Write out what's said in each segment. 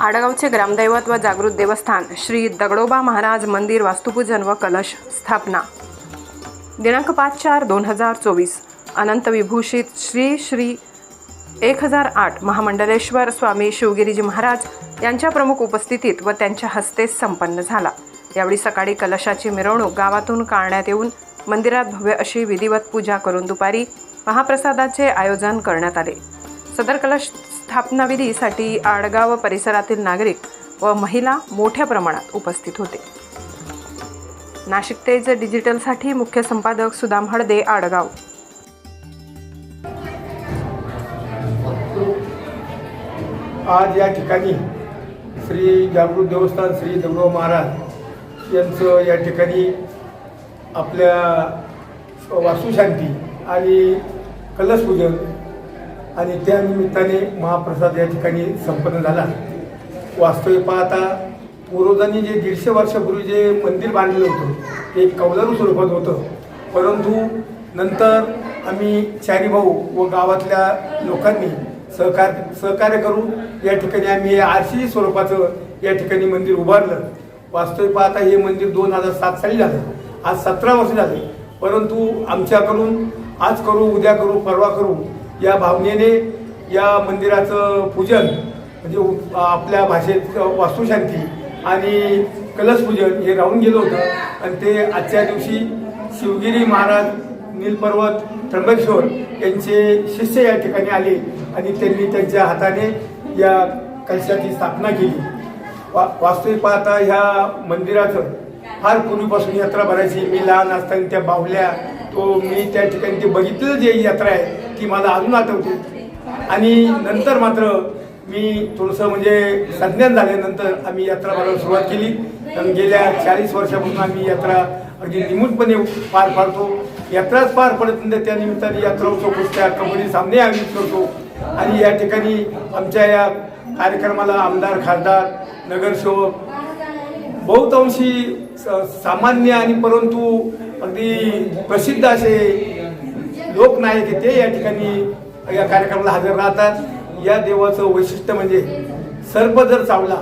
आडगावचे ग्रामदैवत व जागृत देवस्थान श्री दगडोबा महाराज मंदिर वास्तुपूजन व कलश स्थापना. दिनांक पाच चार दोन हजार चोवीस. अनंत विभूषित श्री श्री एक हजार आठ महामंडलेश्वर स्वामी शिवगिरीजी महाराज यांच्या प्रमुख उपस्थितीत व त्यांच्या हस्ते संपन्न झाला. यावेळी सकाळी कलशाची मिरवणूक गावातून काढण्यात येऊन मंदिरात भव्य अशी विधिवत पूजा करून दुपारी महाप्रसादाचे आयोजन करण्यात आले. सदर कलश स्थापनाविधीसाठी आडगाव परिसरातील नागरिक व महिला मोठ्या प्रमाणात उपस्थित होते. नाशिक तेज डिजिटलसाठी मुख्य संपादक सुदाम हळदे आडगाव. आज या ठिकाणी श्री जागृत देवस्थान श्री दगडो महाराज यांचं या ठिकाणी आपल्या वास्तुशांती आणि कलशपूजन आणि त्या निमित्ताने महाप्रसाद या ठिकाणी संपन्न झाला. वास्तविक पाहता पूर्वजांनी जे दीडशे वर्षापूर्वी जे मंदिर बांधलेलं होतं ते एक कौलारू स्वरूपात होतं. परंतु नंतर आम्ही चारी भाऊ व गावातल्या लोकांनी सहकार सहकार्य करून या ठिकाणी आम्ही हे आरशी स्वरूपाचं या ठिकाणी मंदिर उभारलं. वास्तविक पाहता हे मंदिर दोन हजार सात साली झालं. आज सतरा वर्ष झाले. परंतु आमच्याकडून आज करू उद्या करू परवा करू या भावनेने या मंदिराचं पूजन म्हणजे आपल्या भाषेत वास्तुशांती आणि कलशपूजन हे राहून गेलं होतं. आणि ते आजच्या दिवशी शिवगिरी महाराज नीलपर्वत त्र्यंबकेश्वर यांचे शिष्य या ठिकाणी आले आणि त्यांनी त्यांच्या हाताने या कलशाची स्थापना केली. वा वास्तविक पाहता ह्या मंदिराचं फार पूर्वीपासून यात्रा भरायची. मी लहान असताना त्या बाहुल्या तो मी त्या ठिकाणी ते बघितलं जे यात्रा आहे ती मला अजून आठवते. आणि नंतर मात्र मी थोडंसं म्हणजे संज्ञान झाल्यानंतर आम्ही यात्रा भरायला सुरुवात केली. कारण गेल्या चाळीस वर्षापासून आम्ही यात्रा अगदी निमूटपणे पार पाडतो. यात्राच पार पडत नाही त्या निमित्ताने यात्रा उत्सव कुस्त्या कबड्डी सामने आयोजित करतो. आणि या ठिकाणी आमच्या या कार्यक्रमाला आमदार खासदार नगरसेवक बहुतांशी स- सामान्य आणि परंतु अगदी प्रसिद्ध असे लोकनायक ते या ठिकाणी या कार्यक्रमाला हजर राहतात. या देवाचं वैशिष्ट्य म्हणजे सर्प जर चावला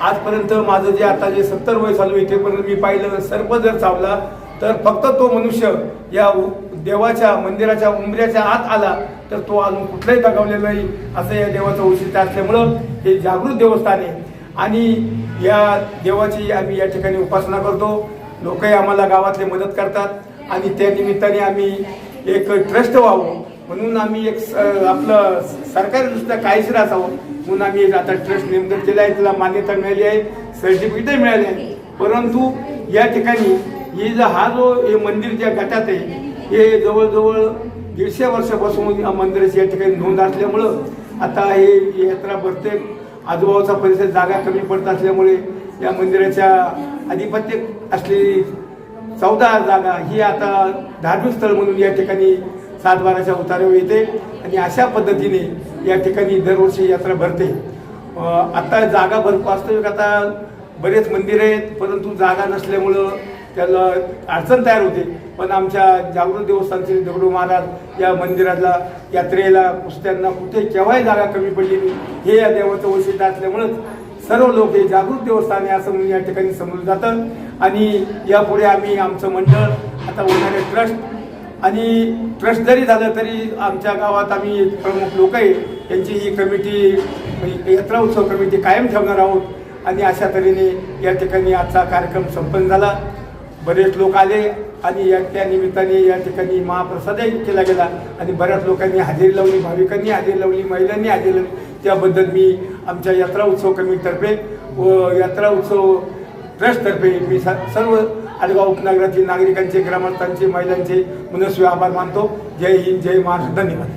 आजपर्यंत माझं जे आता जे सत्तर वय चालू आहे तेपर्यंत मी पाहिलं सर्प जर चावला तर फक्त तो मनुष्य या उ- देवाच्या मंदिराच्या उंबऱ्याच्या आत आला तर तो अजून कुठलाही दगावलेला नाही. असं या देवाचं वैशिष्ट्य असल्यामुळं हे जागृत देवस्थान आहे. आणि या देवाची आम्ही या ठिकाणी उपासना करतो. लोकही आम्हाला गावातले मदत करतात. आणि त्या निमित्ताने आम्ही एक ट्रस्ट व्हावं. म्हणून आम्ही एक स- आपलं सरकारी दृष्ट्या कायशीर असावं म्हणून आम्ही आता ट्रस्ट नेमकं केलं आहे तिला मान्यता मिळाली आहे सर्टिफिकेटही मिळाले आहे. परंतु या ठिकाणी ही जो हा जो हे मंदिर ज्या गटात आहे हे जवळजवळ दीडशे वर्षापासून या मंदिराची या ठिकाणी नोंद असल्यामुळं आता हे यात्रा भरते. आजूबाजूचा परिसर जागा कमी पडत असल्यामुळे या मंदिराच्या आधिपत्य असलेली चौदा जागा ही आता धार्मिक स्थळ म्हणून या ठिकाणी सातबाराच्या उतारावर येते आणि अशा पद्धतीने या ठिकाणी दरवर्षी यात्रा भरते. आत्ता आता जागा भर वास्तविक आता बरेच मंदिर आहेत परंतु जागा नसल्यामुळं त्याला अडचण तयार होते. पण आमच्या जागृत देवस्थानचे दगडू महाराज या मंदिराला यात्रेला कुस्त्यांना कुठे केव्हाही जागा कमी पडली हे या देवाचं वैशिष्ट्य असल्यामुळंच सर्व लोक हे जागृत देवस्थान आहे असं म्हणून या ठिकाणी समजलं जातं आणि यापुढे आम्ही आमचं मंडळ आता होणारे ट्रस्ट आणि ट्रस्ट जरी झालं तरी आमच्या गावात आम्ही प्रमुख लोक आहे. त्यांची ही कमिटी म्हणजे यात्रा उत्सव कमिटी कायम ठेवणार आहोत. आणि अशा तऱ्हेने या ठिकाणी आजचा कार्यक्रम संपन्न झाला. बरेच लोक आले आणि या त्या निमित्ताने या ठिकाणी महाप्रसादही केला गेला. आणि बऱ्याच लोकांनी हजेरी लावली भाविकांनी हजेरी लावली महिलांनी हजेरी लावली. त्याबद्दल मी आमच्या यात्रा उत्सव कमिटीतर्फे व यात्रा उत्सव ट्रस्टतर्फे मी स सर्व आडगाव उपनगरातील नागरिकांचे ग्रामस्थांचे महिलांचे मनस्वी आभार मानतो. जय हिंद जय महाराष्ट्र. धन्यवाद.